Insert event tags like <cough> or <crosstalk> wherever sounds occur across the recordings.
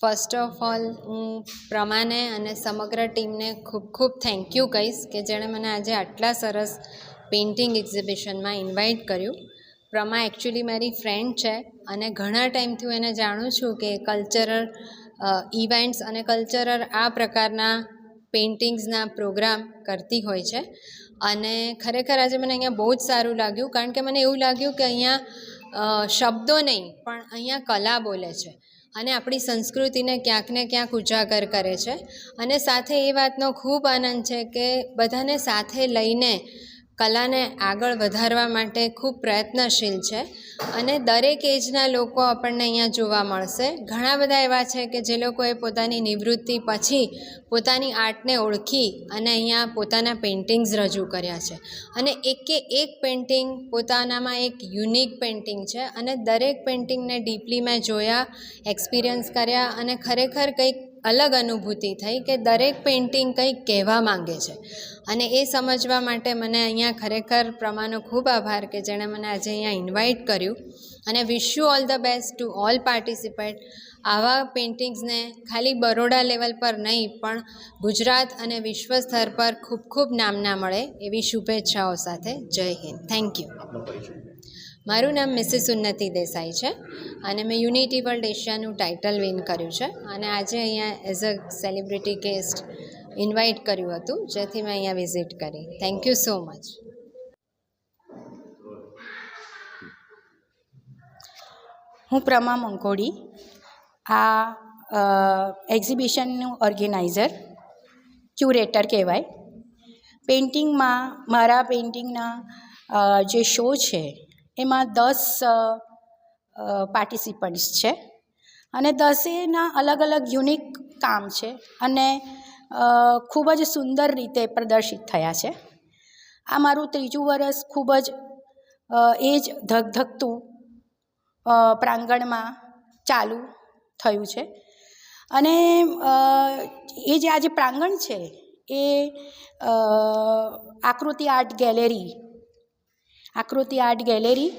First of all હું પ્રમાને અને સમગ્ર ટીમને ખૂબ ખૂબ થેન્ક યુ કહીશ કે જેણે મને આજે આટલા સરસ પેઇન્ટિંગ એક્ઝિબિશનમાં ઇન્વાઇટ કર્યું. પ્રમા એકચ્યુઅલી મારી ફ્રેન્ડ છે અને ઘણા ટાઈમથી હું એને જાણું છું કે કલ્ચરલ ઇવેન્ટ્સ અને કલ્ચરલ આ પ્રકારના પેઇન્ટિંગ્સના પ્રોગ્રામ કરતી હોય છે. અને ખરેખર આજે મને અહીંયા બહુ જ સારું લાગ્યું કારણ કે મને એવું લાગ્યું કે અહીંયા શબ્દો નહીં પણ અહીંયા કલા બોલે છે. અને આપણી સંસ્કૃતિને ક્યાંક ને ક્યાંક ઉજાગર કરે છે. અને સાથે એ વાતનો ખૂબ આનંદ છે કે બધાને સાથે લઈને કલાને આગળ વધારવા માટે ખૂબ પ્રયત્નશીલ છે અને દરેક એજના લોકો આપણને અહીંયા જોવા મળશે. ઘણા બધા એવા છે કે જે લોકોએ પોતાની નિવૃત્તિ પછી પોતાની આર્ટને ઓળખી અને અહીંયા પોતાના પેઇન્ટિંગ્સ રજૂ કર્યા છે. અને એકે એક પેઇન્ટિંગ પોતાનામાં એક યુનિક પેઇન્ટિંગ છે અને દરેક પેઇન્ટિંગને ડીપલી મેં જોયા, એક્સપિરિયન્સ કર્યા અને ખરેખર કંઈક અલગ અનુભૂતિ થઈ કે દરેક પેઇન્ટિંગ કંઈક કહેવા માંગે છે. અને એ સમજવા માટે મને અહીંયા ખરેખર પ્રમાણનો ખૂબ આભાર કે જેણે મને આજે અહીંયા ઇન્વાઇટ કર્યું. અને wish you all the best to all participate આવા પેઇન્ટિંગ્સને ખાલી બરોડા લેવલ પર નહીં, પણ ગુજરાત અને વિશ્વ સ્તર પર ખૂબ ખૂબ નામના મળે એવી શુભેચ્છાઓ સાથે જય હિન્દ. થેન્ક યુ મારું નામ મિસિસ ઉન્નતિ દેસાઈ છે અને મેં યુનિટી વર્લ્ડ એશિયાનું ટાઇટલ વિન કર્યું છે. અને આજે અહીંયા as a celebrity guest invite કર્યું હતું, જેથી મેં અહીંયા વિઝિટ કરી. થેન્ક યુ સો મચ હું પ્રમા મંકોડી આ એક્ઝિબિશનનું ઓર્ગેનાઇઝર, ક્યુરેટર કહેવાય. પેઇન્ટિંગમાં મારા પેઇન્ટિંગના જે શો છે એમાં દસ પાર્ટિસિપન્ટ્સ છે. અને દસેના અલગ અલગ યુનિક કામ છે અને ખૂબ જ સુંદર રીતે પ્રદર્શિત થયા છે. આ મારું ત્રીજું વરસ ખૂબ જ એ જ ધગધગતું પ્રાંગણમાં ચાલુ થયું છે. અને એ જે આજે પ્રાંગણ છે એ Aakruti art gallery Aakruti art gallery,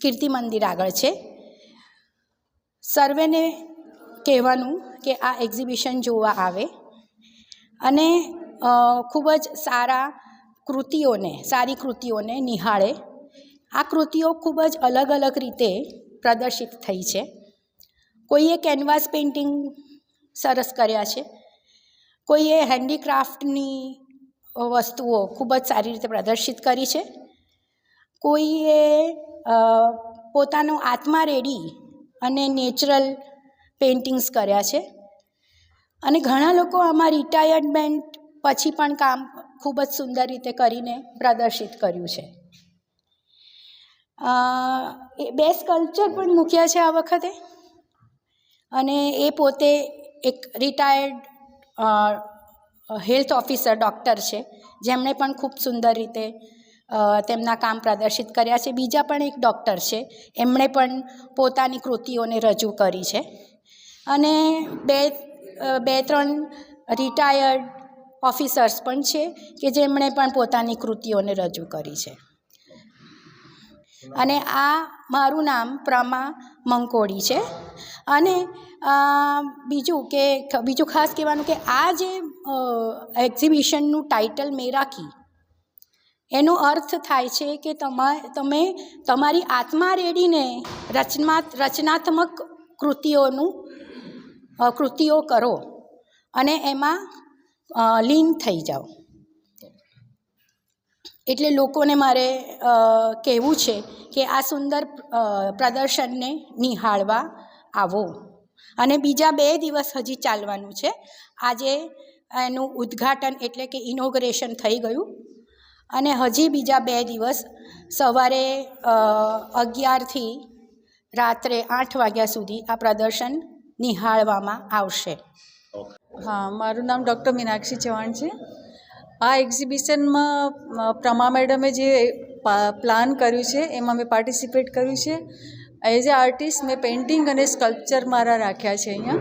Kirti Mandir આગળ છે. સર્વેને કહેવાનું કે આ એક્ઝિબિશન જોવા આવે અને ખૂબ જ સારા કૃતિઓને, સારી કૃતિઓને નિહાળે. આ કૃતિઓ ખૂબ જ અલગ અલગ રીતે પ્રદર્શિત થઈ છે. કોઈએ કેનવાસ પેઇન્ટિંગ સરસ કર્યા છે. કોઈએ હેન્ડીક્રાફ્ટની વસ્તુઓ ખૂબ જ સારી રીતે પ્રદર્શિત કરી છે. કોઈએ પોતાનો આત્મા રેડી અને નેચરલ પેઇન્ટિંગ્સ કર્યા છે. અને ઘણા લોકો આમાં રિટાયરમેન્ટ પછી પણ કામ ખૂબ જ સુંદર રીતે કરીને પ્રદર્શિત કર્યું છે. બે સ્કલ્પચર પણ મૂક્યા છે આ વખતે. અને એ પોતે એક રિટાયર્ડ હેલ્થ ઓફિસર ડૉક્ટર છે. જેમણે પણ ખૂબ સુંદર રીતે તેમના કામ પ્રદર્શિત કર્યા છે. બીજા પણ એક ડૉક્ટર છે. એમણે પણ પોતાની કૃતિઓને રજૂ કરી છે. અને બે બે, ત્રણ રિટાયર્ડ ઓફિસર્સ પણ છે કે જેમણે પણ પોતાની કૃતિઓને રજૂ કરી છે. અને આ મારું નામ પ્રમા મંકોડી છે. અને બીજું કે, બીજું ખાસ કહેવાનું કે આ જે એક્ઝિબિશનનું ટાઇટલ મેરાકી એનો અર્થ થાય છે કે તમા, તમે તમારી આત્મા રેડીને રચના, રચનાત્મક કૃતિઓનું કૃતિઓ કરો અને એમાં લીન થઈ જાઓ. એટલે લોકોને મારે કહેવું છે કે આ સુંદર પ્રદર્શનને નિહાળવા આવો. અને બીજા બે દિવસ હજી ચાલવાનું છે. આજે એનું ઉદ્ઘાટન એટલે કે ઇનોગ્રેશન થઈ ગયું. અને હજી બીજા બે દિવસ સવારે અગિયારથી રાત્રે આઠ વાગ્યા સુધી આ પ્રદર્શન નિહાળવામાં આવશે. હા મારું નામ ડૉક્ટર મીનાક્ષી ચૌહાણ છે. આ એક્ઝિબિશનમાં પ્રમા મેડમે જે પા- પ્લાન કર્યું છે એમાં મેં પાર્ટિસિપેટ કર્યું છે. એઝ એ આર્ટિસ્ટ મેં પેઇન્ટિંગ અને સ્કલ્પચર મારા રાખ્યા છે અહીંયા.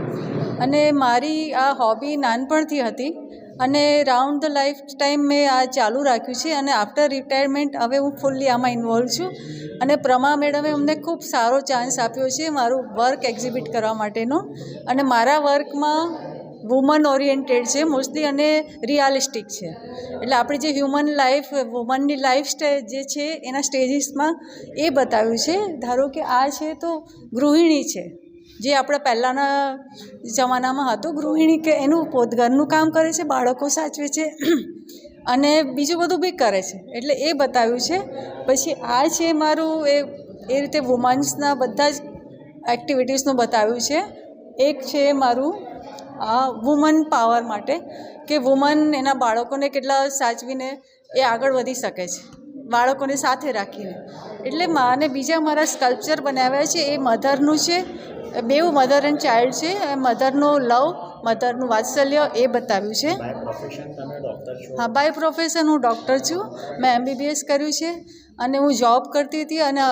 અને મારી આ હોબી નાનપણથી હતી. અને રાઉન્ડ ધ લાઈફ ટાઈમ મેં આ ચાલુ રાખ્યું છે અને આફ્ટર રિટાયરમેન્ટ હવે હું ફૂલ્લી આમાં ઇન્વોલ્વ છું. અને પ્રમા મેડમે અમને ખૂબ સારો ચાન્સ આપ્યો છે મારું વર્ક એક્ઝિબિટ કરવા માટેનો. અને મારા વર્કમાં વુમન ઓરિએન્ટેડ છે મોસ્ટલી અને રિયાલિસ્ટિક છે. એટલે આપણી જે હ્યુમન લાઈફ વુમનની લાઈફ જે છે એના સ્ટેજીસમાં એ બતાવ્યું છે. ધારો કે આ છે તો ગૃહિણી છે. જે આપણે પહેલાંના જમાનામાં હતું, ગૃહિણી કે એનું પોત ઘરનું કામ કરે છે, બાળકો સાચવે છે <clears throat> અને બીજું બધું બી કરે છે. એટલે એ બતાવ્યું છે. પછી આ છે મારું એ એ રીતે વુમન્સના બધા જ એક્ટિવિટીઝનું બતાવ્યું છે. એક છે મારું, આ વુમન પાવર માટે, કે વુમન એના બાળકોને કેટલા સાચવીને એ આગળ વધી શકે છે. બાળકોને સાથે રાખીને. એટલે માને બીજા મારા સ્કલ્પચર બનાવ્યા છે, એ મધરનું છે બેઉ મધર એન્ડ ચાઇલ્ડ છે. મધરનો લવ મધરનું વાત્સલ્ય એ બતાવ્યું છે. હા બાય પ્રોફેશન હું ડૉક્ટર છું. મેં એમબીબીએસ કર્યું છે અને હું જોબ કરતી હતી અને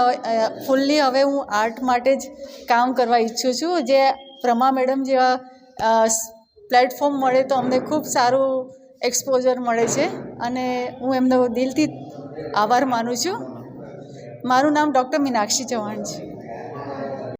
ફૂલ્લી હવે હું આર્ટ માટે જ કામ કરવા ઈચ્છું છું. જે પ્રમા મેડમ જેવા પ્લેટફોર્મ મળે તો અમને ખૂબ સારું એક્સપોઝર મળે છે અને હું એમનો દિલથી આભાર માનું છું. મારું નામ ડૉક્ટર મીનાક્ષી ચૌહાણ છે.